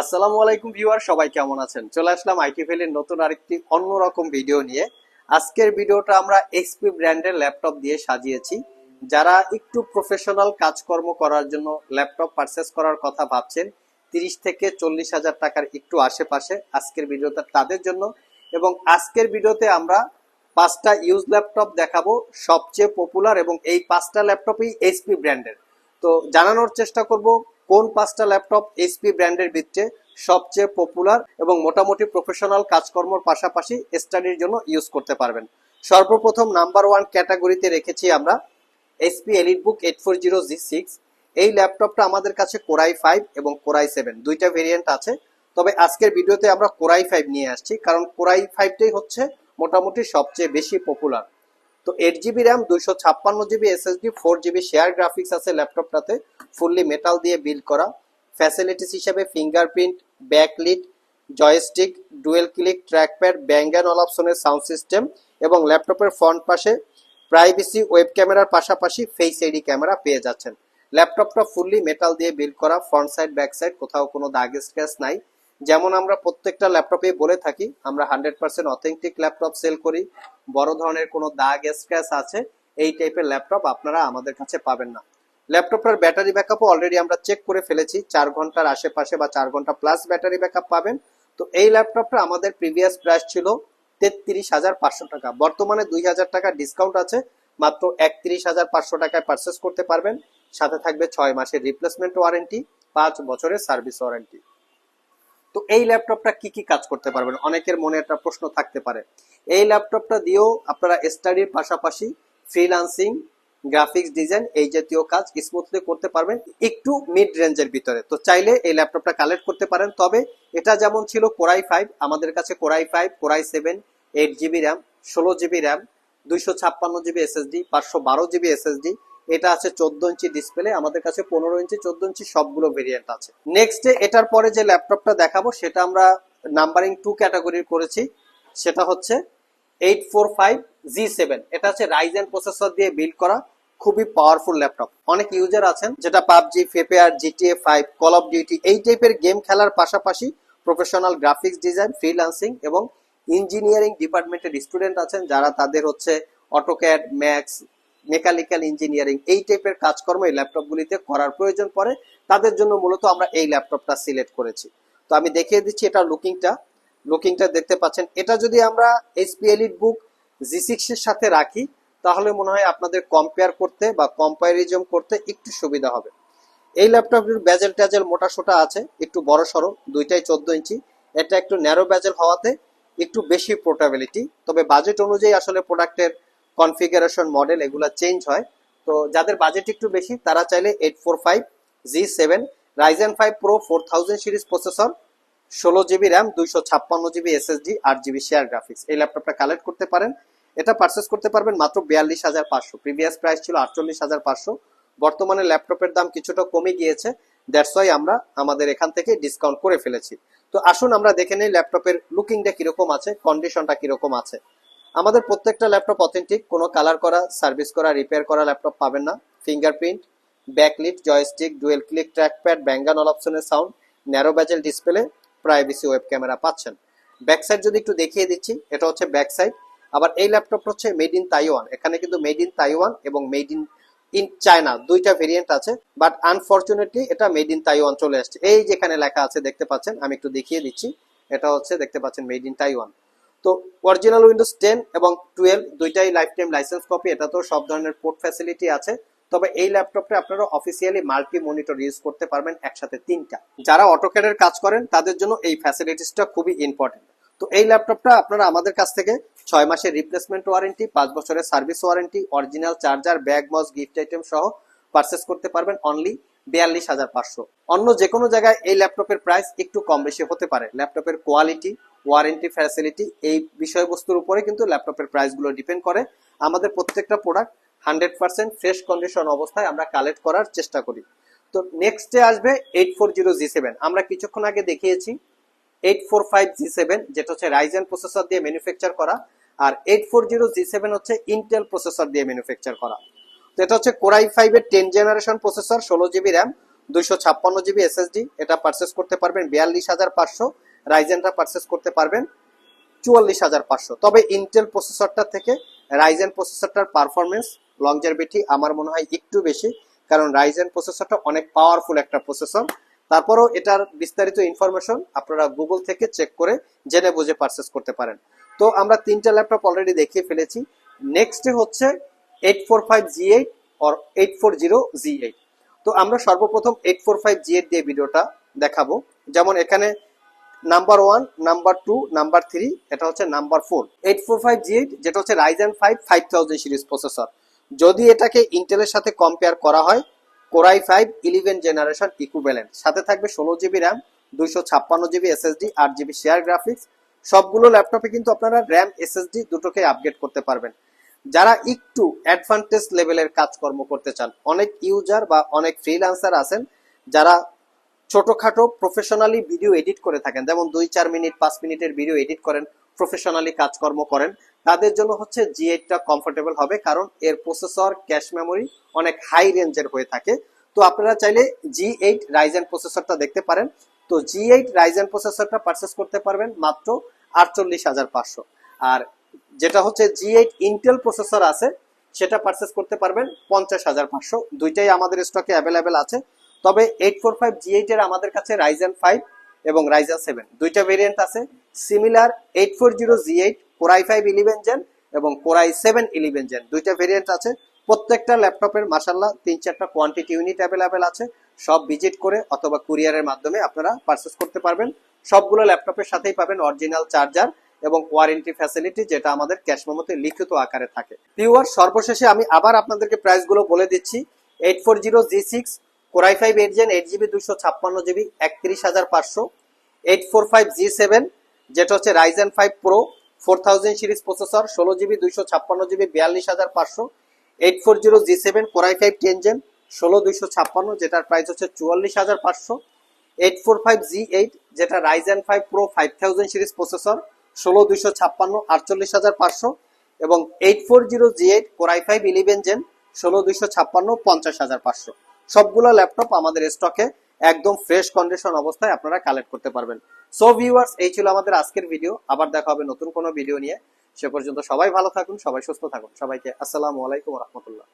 আসসালামু আলাইকুম ভিউয়ার, সবাই কেমন আছেন? চলে আসলাম আইটি ভ্যালির নতুন আরেকটি অন্যরকম ভিডিও নিয়ে। আজকের ভিডিওটা আমরা এইচপি ব্র্যান্ডের ল্যাপটপ দিয়ে সাজিয়েছি। যারা একটু প্রফেশনাল কাজকর্ম করার জন্য ল্যাপটপ পারচেস করার কথা ভাবছেন, তিরিশ থেকে চল্লিশ হাজার টাকার একটু আশেপাশে আজকের ভিডিওটা তাদের জন্য। এবং আজকের ভিডিওতে আমরা পাঁচটা ইউজ ল্যাপটপ দেখাবো, সবচেয়ে পপুলার এবং এই পাঁচটা ল্যাপটপই এইচপি ব্র্যান্ডের। তো জানানোর চেষ্টা করব কোন পাঁচটা ল্যাপটপ এইচপি ব্র্যান্ডের ভিত্তিতে সবচেয়ে পপুলার এবং মোটামুটি প্রফেশনাল কাজকর্মর পাশাপাশি স্টাডির জন্য ইউজ করতে পারবেন? সর্বপ্রথম নাম্বার ওয়ান ক্যাটাগরিতে রেখেছি আমরা HP EliteBook eight four zero G six এই ল্যাপটপটা আমাদের কাছে কোরাই ফাইভ এবং কোরাই সেভেন দুইটা ভেরিয়েন্ট আছে। তবে আজকের ভিডিওতে আমরা কোরাই ফাইভ নিয়ে আসছি, কারণ কোরাই ফাইভটাই হচ্ছে মোটামুটি সবচেয়ে বেশি পপুলার তো এইট জিবি র্যাম দুইশো ছাপ্পান্ন GB SSD four GB share graphics আছে ল্যাপটপটাতে ফুললি মেটাল দিয়ে বিল্ড করা। ফ্যাসিলিটিস হিসেবে fingerprint backlit joystick dual click trackpad bang and অপশনের সাউন্ড সিস্টেম এবং ল্যাপটপের ফ্রন্ট পাশে প্রাইভেসি ওয়েব ক্যামেরার পাশাপাশি ফেস এডি ক্যামেরা পেয়ে যাচ্ছেন। ল্যাপটপটা ফুললি মেটাল দিয়ে বিল্ড করা ফ্রন্ট সাইড ব্যাক সাইড কোথাও কোনো দাগ স্ক্র্যাচ নাই। যেমন আমরা প্রত্যেকটা ল্যাপটপে বলে থাকি, আমরা hundred percent authentic laptop sell করি। বড় ধরনের কোনো দাগ স্ক্র্যাচ আছে, এই টাইপের ল্যাপটপ আপনারা আমাদের কাছে পাবেন না। ল্যাপটপটার ব্যাটারি ব্যাকআপও অলরেডি আমরা চেক করে ফেলেছি। চার ঘণ্টার আশেপাশে বা চার ঘণ্টা প্লাস ব্যাটারি ব্যাকআপ পাবেন। তো এই ল্যাপটপটা আমাদের প্রিভিয়াস প্রাইস ছিল তেত্রিশ হাজার পাঁচশো টাকা। বর্তমানে দুই হাজার টাকা ডিসকাউন্ট আছে। মাত্র একত্রিশ হাজার পাঁচশো টাকায় পারচেস করতে পারবেন। সাথে থাকবে ছয় মাসের রিপ্লেসমেন্ট ওয়ারেন্টি পাঁচ বছরের সার্ভিস ওয়ারেন্টি তো এই ল্যাপটপটা কি কি কাজ করতে পারবেন? অনেকের মনে একটা প্রশ্ন থাকতে পারে। এই ল্যাপটপটা দিয়েও আপনারা স্টাডির পাশাপাশি ফ্রিলান্সিং গ্রাফিক্স ডিজাইন এই জাতীয় কাজ স্মুথলি করতে পারবেন একটু মিড রেঞ্জের ভিতরে। তো চাইলে এই ল্যাপটপটা কালেক্ট করতে পারেন। তবে এটা যেমন ছিল কোরাই ফাইভ আমাদের কাছে core i five core i seven eight GB RAM ষোলো জিবি র্যাম দুইশো ছাপ্পান্ন জিবি এসএসডি পাঁচশো বারো জিবি এসএসডি এটা আছে চোদ্দ ইঞ্চি ডিসপ্লে আমাদের কাছে পনেরো ইঞ্চি, চোদ্দ ইঞ্চি সবগুলো ভেরিয়েন্ট আছে। নেক্সট এটার পরে যে ল্যাপটপটা দেখাবো, সেটা আমরা নাম্বারিং টু ক্যাটাগরির করেছি। সেটা হচ্ছে eight four five G seven এটা হচ্ছে রাইজেন প্রসেসর দিয়ে বিল্ড করা খুবই পাওয়ারফুল ল্যাপটপ অনেক ইউজার আছেন, যেটা PUBG ফেপেয়ার GTA five Call of Duty এই টাইপের গেম খেলার পাশাপাশি প্রফেশনাল গ্রাফিক্স ডিজাইন ফ্রিল্যান্সিং এবং ইঞ্জিনিয়ারিং ডিপার্টমেন্টের স্টুডেন্ট আছেন, যারা তাদের হচ্ছে অটোক্যাড ম্যাক্স মেকানিক্যাল ইঞ্জিনিয়ারিং এই টাইপের কাজকর্ম এই ল্যাপটপগুলিতে করার প্রয়োজন পড়ে। তাদের জন্য মূলত আমরা এই ল্যাপটপটা সিলেক্ট করেছি। তো আমি দেখিয়ে দিচ্ছি এটা লুকিংটা। লুকিংটা দেখতে পাচ্ছেন। এটা যদি আমরা এইচপি এলিট বুক জি সিক্সের সাথে রাখি, তাহলে মনে হয় আপনাদের কম্পেয়ার করতে বা কম্পারিজম করতে একটু সুবিধা হবে। এই ল্যাপটপটির ব্যাজেল ট্যাজেল মোটা সোটা আছে, একটু বড় সড়ো দুইটাই চোদ্দ ইঞ্চি। এটা একটু ন্যারো ব্যাজেল হওয়াতে একটু বেশি পোর্টাবিলিটি তবে বাজেট অনুযায়ী আসলে প্রোডাক্টের কনফিগারেশন মডেল এগুলো চেঞ্জ হয়। তো যাদের বাজেট একটু বেশি, তারা চাইলে eight four five G seven Ryzen five pro four thousand series processor ষোলো জিবি র্যাম দুইশো ছাপ্পান্ন জিবি এসএসডি আট জিবি শেয়ার গ্রাফিক্স এই ল্যাপটপটা কালেক্ট করতে পারেন। এটা পারচেস করতে পারবেন মাত্র বিয়াল্লিশ হাজার পাঁচশো। প্রিভিয়াস প্রাইস ছিল আটচল্লিশ হাজার পাঁচশো। বর্তমানে ল্যাপটপের দাম কিছুটা কমে গিয়েছে। দ্যাটস ওয়াই আমরা আমাদের এখান থেকে ডিসকাউন্ট করে ফেলেছি। তো আসুন আমরা দেখে নেই ল্যাপটপের লুকিংটা কীরকম আছে কন্ডিশনটা কীরকম আছে। আমাদের প্রত্যেকটা ল্যাপটপ অথেন্টিক কোনো কালার করা সার্ভিস করা রিপেয়ার করা ল্যাপটপ পাবেন না। Fingerprint backlit joystick dual click trackpad bang and all অপশনের sound narrow bezel display privacy web camera পাচ্ছেন। ব্যাক সাইড যদি একটু দেখিয়ে দিচ্ছি, এটা হচ্ছে ব্যাক সাইড আবার এই ল্যাপটপ হচ্ছে মেড ইন তাইওয়ান এখানে কিন্তু মেড ইন তাইওয়ান এবং মেড ইন ইন চায়না দুইটা ভেরিয়েন্ট আছে। বাট আনফর্চুনেটলি এটা মেড ইন তাইওয়ান চলে আসছে। এই যেখানে লেখা আছে, দেখতে পাচ্ছেন? আমি একটু দেখিয়ে দিচ্ছি। এটা হচ্ছে, দেখতে পাচ্ছেন মেড ইন তাইওয়ান তো অরিজিনাল উইন্ডোজ টেন এবং টুয়েলভ দুইটাই লাইফ টাইম লাইসেন্স কপি এটা তো সব ধরনের পোর্ট ফ্যাসিলিটি আছে। তবে এই ল্যাপটপটা আপনারা অফিসিয়ালি মাল্টি মনিটর ইউজ করতে পারবেন একসাথে তিনটা। যারা অটোক্যাডের কাজ করেন, তাদের জন্য এই ফ্যাসিলিটিসটা খুবই ইম্পর্টেন্ট তো এই ল্যাপটপটা আপনারা আমাদের কাছ থেকে ছয় মাসের রিপ্লেসমেন্ট ওয়ারেন্টি পাঁচ বছরের service warranty original charger bag mouse gift item সহ পারচেস করতে পারবেন অনলি বিয়াল্লিশ হাজার পাঁচশো। অন্য যে কোনো জায়গায় এই ল্যাপটপের প্রাইস একটু কম বেশি হতে পারে। ল্যাপটপের কোয়ালিটি ওয়ারেন্টি ফ্যাসিলিটি এই বিষয়বস্তুর উপরে কিন্তু ল্যাপটপের প্রাইসগুলো ডিপেন্ড করে। আমাদের প্রত্যেকটা product hundred percent fresh condition অবস্থায় আমরা কালেক্ট করার চেষ্টা করি। তো নেক্সটে আসবে eight four zero G seven. আমরা কিছুক্ষণ আগে দেখিয়েছি eight four five G seven, যেটা হচ্ছে রাইজেন প্রসেসর দিয়ে ম্যানুফ্যাকচার করা, আর eight four zero G seven হচ্ছে ইন্টেল প্রসেসর দিয়ে ম্যানুফ্যাকচার করা। তো এটা হচ্ছে কোরাই ফাইভের টেন জেনারেশন প্রসেসর ষোলো জিবি র্যাম, দুইশো ছাপ্পান্ন জিবি এসএসডি এটা পারচেস করতে পারবেন বিয়াল্লিশ হাজার পাঁচশো। রাইজেনটা পারচেস করতে পারবেন চুয়াল্লিশ হাজার পাঁচশো। তবে ইন্টেল প্রসেসরটা থেকে রাইজেন প্রসেসরটার পারফরমেন্স লংজারভিটি আমার মনে হয় একটু বেশি, কারণ রাইজেন প্রসেসরটা অনেক পাওয়ারফুল একটা প্রসেসর তারপরেও এটার বিস্তারিত ইনফরমেশন আপনারা গুগল থেকে চেক করে জেনে বুঝে পারচেস করতে পারেন। তো আমরা তিনটা ল্যাপটপ অলরেডি দেখিয়ে ফেলেছি। নেক্সট হচ্ছে eight four five G eight or eight four zero G eight তো আমরা সর্বপ্রথম eight four five G eight দিয়ে ভিডিওটা দেখাবো। যেমন এখানে number one, number two, number three, এটা হচ্ছে number four. Eight four five G eight, যেটা হচ্ছে Ryzen five five thousand series processor যদি এটাকে ইন্টেলের সাথে কম্পেয়ার করা হয় core i five eleven generation equivalent সাথে থাকবে ষোলো জিবি র্যাম দুইশো ছাপ্পান্ন জিবি এসএসডি আট জিবি শেয়ার গ্রাফিক্স সবগুলো ল্যাপটপে কিন্তু আপনারা র্যাম এসএসডি দুটোকে আপগ্রেড করতে পারবেন। যারা একটু অ্যাডভান্টেজ লেভেলের কাজকর্ম করতে চান, অনেক ইউজার বা অনেক ফ্রিল্যান্সার আছেন, যারা ছোটখাটো প্রফেশনালি ভিডিও এডিট করে থাকেন। যেমন দুই, চার মিনিট, পাঁচ মিনিটের ভিডিও এডিট করেন প্রফেশনালি কাজকর্ম করেন। তাদের জন্য হচ্ছে জি এইটটা কমফোর্টেবল হবে, কারণ এর প্রসেসর ক্যাশ মেমোরি অনেক হাই রেঞ্জের হয়ে থাকে। তো আপনারা চাইলে জি এইট রাইজেন প্রসেসরটা দেখতে পারেন। তো জি এইট রাইজেন প্রসেসরটা পারচেস করতে পারবেন মাত্র আটচল্লিশ হাজার পাঁচশো। আর যেটা হচ্ছে জি এইট ইন্টেল প্রসেসর আছে, সেটা পারচেস করতে পারবেন পঞ্চাশ হাজার পাঁচশো। দুইটাই আমাদের স্টকে অ্যাভেলেবেল আছে। তবে eight four five G eight এর আমাদের কাছে রাইজেন ফাইভ এবং রাইজেন সেভেন দুইটা ভেরিয়েন্ট আছে। Similar eight four zero G eight core i five eleven gen এবং core i seven eleven gen দুইটা ভেরিয়েন্ট আছে। প্রত্যেকটা ল্যাপটপের মাসাল্লাহ তিন চারটা কোয়ান্টিটি ইউনিট অ্যাভেলেবেল আছে। সব ভিজিট করে অথবা কুরিয়ারের মাধ্যমে আপনারা পারচেস করতে পারবেন। সবগুলো ল্যাপটপের সাথেই পাবেন অরিজিনাল চার্জার এবং ওয়ারেন্টি ফ্যাসিলিটি যেটা আমাদের ক্যাশ মেমোতে লিখিত আকারে থাকে। ভিউয়ার সর্বশেষে আমি আবার আপনাদেরকে প্রাইসগুলো বলে দিচ্ছি। Eight four zero G six core i five eight gen eight GB দুশো ছাপ্পান্ন জিবি একত্রিশ হাজার পাঁচশো। Eight four five G seven যেটা হচ্ছে Ryzen five pro four thousand series processor ষোলো জিবি দুইশো ছাপ্পান্ন জিবি বিয়াল্লিশ হাজার পাঁচশো। Eight four zero G seven core i five ten gen ষোলো দুইশো ছাপ্পান্ন, যেটার প্রাইস হচ্ছে চুয়াল্লিশ হাজার পাঁচশো। Eight four five G eight যেটা Ryzen five pro five thousand series processor ষোলো দুইশো ছাপ্পান্ন, আটচল্লিশ হাজার পাঁচশো। এবং eight four zero G eight core i five eleven gen ষোলো দুইশো ছাপ্পান্ন, পঞ্চাশ হাজার পাঁচশো। সবগুলো ল্যাপটপ আমাদের স্টকে একদম ফ্রেশ কন্ডিশন অবস্থায় আপনারা কালেক্ট করতে পারবেন। সো ভিউয়ার্স এই ছিল আমাদের আজকের ভিডিও আবার দেখা হবে নতুন কোনো ভিডিও নিয়ে। সে পর্যন্ত সবাই ভালো থাকুন, সবাই সুস্থ থাকুন। সবাইকে আসসালামু আলাইকুম রহমতুল্লাহ।